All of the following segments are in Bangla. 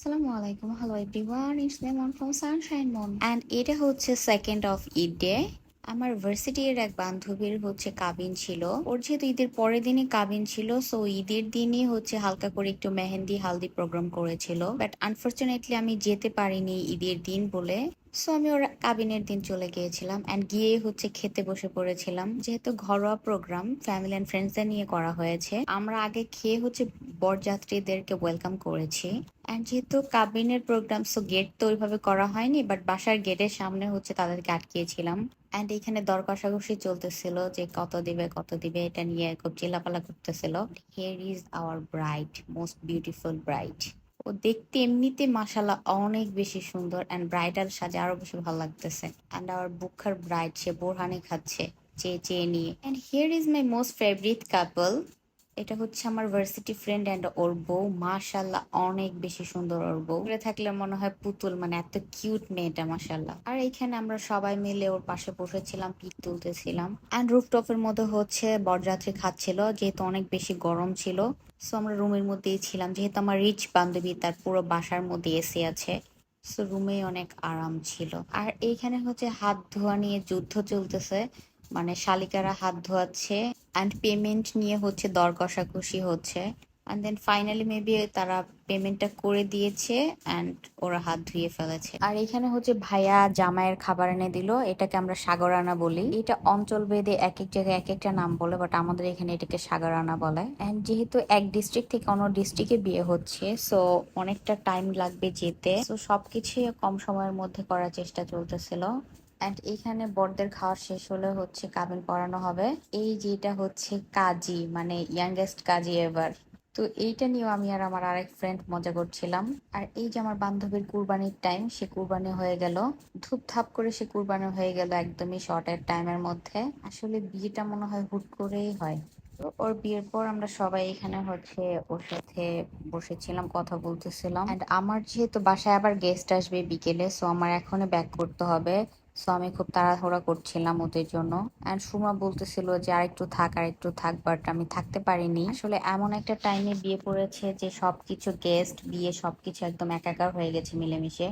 আসসালামু আলাইকুম। Hello everyone it's lemon from sunshine মন অ্যান্ড এটা হচ্ছে সেকেন্ড অফ ঈদ ডে আমার ভার্সিটির এক বান্ধবীর হচ্ছে কাবিন ছিল। ওর যেহেতু ঈদের পরের দিনই কাবিন ছিল সো ঈদের দিনই হচ্ছে হালকা করে একটু মেহেন্দি, হালদি প্রোগ্রাম করেছিল। বাট আনফর্চুনেটলি আমি যেতে পারিনি ঈদের দিন বলে। সো আমি ওর কাবিনের দিন চলে গিয়েছিলাম অ্যান্ড গিয়ে হচ্ছে খেতে বসে পড়েছিলাম। যেহেতু ঘরোয়া প্রোগ্রাম ফ্যামিলি অ্যান্ড ফ্রেন্ডসদের নিয়ে করা হয়েছে, আমরা আগে খেয়ে হচ্ছে বরযাত্রীদেরকে ওয়েলকাম করেছি। অ্যান্ড যেহেতু কাবিনের প্রোগ্রাম সো গেট তো ওইভাবে করা হয়নি বাট বাসার গেটের সামনে হচ্ছে তাদেরকে আটকিয়েছিলাম। অ্যান্ড এখানে দর কষাকষি চলতেছিল যে কত দিবে কত দিবে, এটা নিয়ে খুব চিল্লাপালা করতেছিল। Here is our bride most beautiful bride দেখতে এমনিতে মাসালা অনেক বেশি সুন্দর অ্যান্ড ব্রাইডাল সাজে আরও বেশি ভালো লাগতেছে। অ্যান্ড আওয়ার বুখার ব্রাইড সে বোরহানি খাচ্ছে, চেয়ে চেয়ে নিয়ে। And here is my most favourite couple এটা হচ্ছে আমার ভার্সিটি ফ্রেন্ড অ্যান্ড ওর বউ। মাশাল্লাহ অনেক বেশি সুন্দর ওর বউ। থাকলে মনে হয় পুতুল মানে এত কিউট মেয়েটা মাশাল্লাহ আর এইখানে আমরা সবাই মিলে ওর পাশে বসেছিলাম পিক তুলতেছিলাম। অ্যান্ড রুফটপের মধ্যে হচ্ছে বরযাত্রী খাচ্ছিল, যেহেতু অনেক বেশি গরম ছিল। সো আমরা রুমের মধ্যেই ছিলাম, যেহেতু আমার রিচ বান্ধবী, তার পুরো বাসার মধ্যে এসি আছে। সো রুমে অনেক আরাম ছিল। আর এইখানে হচ্ছে হাত ধোয়া নিয়ে যুদ্ধ চলতেছে। মানে শালিকারা হাত ধোয়াচ্ছে অ্যান্ড পেমেন্ট নিয়ে হচ্ছে দর কষাকষি হচ্ছে। অ্যান্ড দেন ফাইনালি মেবি তারা পেমেন্টটা করে দিয়েছে অ্যান্ড ওরা হাত ধুয়ে ফেলেছে। আর এখানে হচ্ছে ভাইয়া জামাইয়ের খাবার এনে দিল, এটাকে আমরা সাগরানা বলি। এটা অঞ্চল ভেদে এক এক জায়গায় এক একটা নাম বলে বাট আমাদের এখানে এটাকে সাগরানা বলে। অ্যান্ড যেহেতু এক ডিস্ট্রিক্ট থেকে অন্য ডিস্ট্রিক্টে বিয়ে হচ্ছে সো অনেকটা টাইম লাগবে যেতে। সো সবকিছুই কম সময়ের মধ্যে করার চেষ্টা চলতেছিল। অ্যান্ড এখানে বড়দের খাওয়া শেষ হলে হচ্ছে কাবিন পড়ানো হবে। এই যেটা হচ্ছে কাজী মানে ইয়াংগেস্ট কাজী এবার তো এইটা নিয়েও আমি আর আমার আরেক ফ্রেন্ড মজা করছিলাম। আর এই যে আমার বান্ধবীর কুরবানির টাইম সে কুরবানি হয়ে গেল। ধূপ ধাপ করে সে কুরবানি হয়ে গেল একদমই শর্টের টাইমের মধ্যে। আসলে বিয়েটা মনে হয় হুট করেই হয়। ওর বিয়ের পর আমরা সবাই এখানে হচ্ছে ওর সাথে বসেছিলাম, কথা বলতেছিলাম। এন্ড আমার যেহেতু বাসায় আবার গেস্ট আসবে বিকেলে সো আমার এখনই ব্যাক করতে হবে। সো আমি খুব তাড়াহুড়া করছিলাম ওদের জন্য। অ্যান্ড সুমা বলতেছিল যে, আরেকটু থাক আর একটু থাক বাট আমি থাকতে পারিনি। আসলে এমন একটা টাইমে বিয়ে পড়েছে যে, সবকিছু গেস্ট বিয়ে সবকিছু একদম একাকার হয়ে গেছে মিলেমিশে।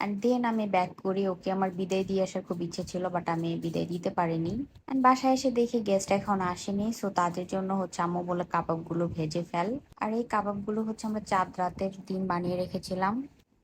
অ্যান্ড দেন আমি ব্যাক করি, ওকে আমার বিদায় দিয়ে আসার খুব ইচ্ছে ছিল বাট আমি বিদায় দিতে পারিনি। অ্যান্ড বাসায় এসে দেখি গেস্ট এখন আসেনি সো তাদের জন্য হচ্ছে আম্মু বলে কাবাবগুলো ভেজে ফেল। আর এই কাবাবগুলো হচ্ছে আমরা চাঁদ রাতের দিন বানিয়ে রেখেছিলাম।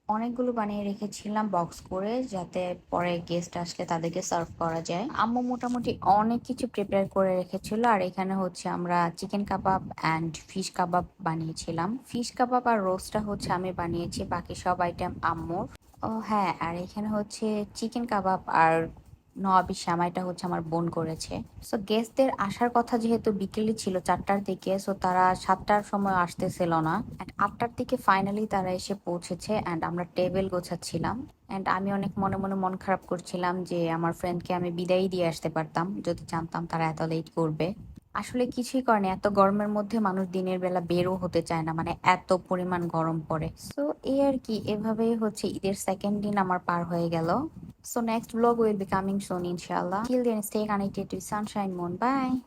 অনেকগুলো বানিয়ে রেখেছিলাম বক্স করে যাতে পরে গেস্ট আসলে তাদেরকে সার্ভ করা যায়। আম্মু মোটামুটি অনেক কিছু প্রিপেয়ার করে রেখেছিল। আর এখানে হচ্ছে আমরা chicken kebab and fish kebab বানিয়েছিলাম। ফিশ কাবাব আর রোস্টটা হচ্ছে আমি বানিয়েছি, বাকি সব আইটেম আম্মুর। ও হ্যাঁ আর এখানে হচ্ছে চিকেন কাবাব আর নবাবি শ্যামাইটা হচ্ছে আমার বোন করেছে। সো গেস্টদের আসার কথা যেহেতু বিকেলে ছিল চারটার দিকে সো তারা সাতটার সময় আসতেছিল না। অ্যান্ড আটটার দিকে ফাইনালি তারা এসে পৌঁছেছে অ্যান্ড আমরা টেবিল গোছাচ্ছিলাম। অ্যান্ড আমি অনেক মনে মনে মন খারাপ করছিলাম যে আমার ফ্রেন্ডকে আমি বিদায় দিয়ে আসতে পারতাম, যদি জানতাম তারা এত লেট করবে। আসলে কিছুই করেনি, এত গরমের মধ্যে মানুষ দিনের বেলা বেরও হতে চায় না মানে এত পরিমাণ গরম পড়ে। সো এই আর কি, এভাবেই হচ্ছে ঈদের সেকেন্ড দিন আমার পার হয়ে গেল। So next vlog will be coming soon inshallah. Till then stay connected to Sunshine Moon. Bye.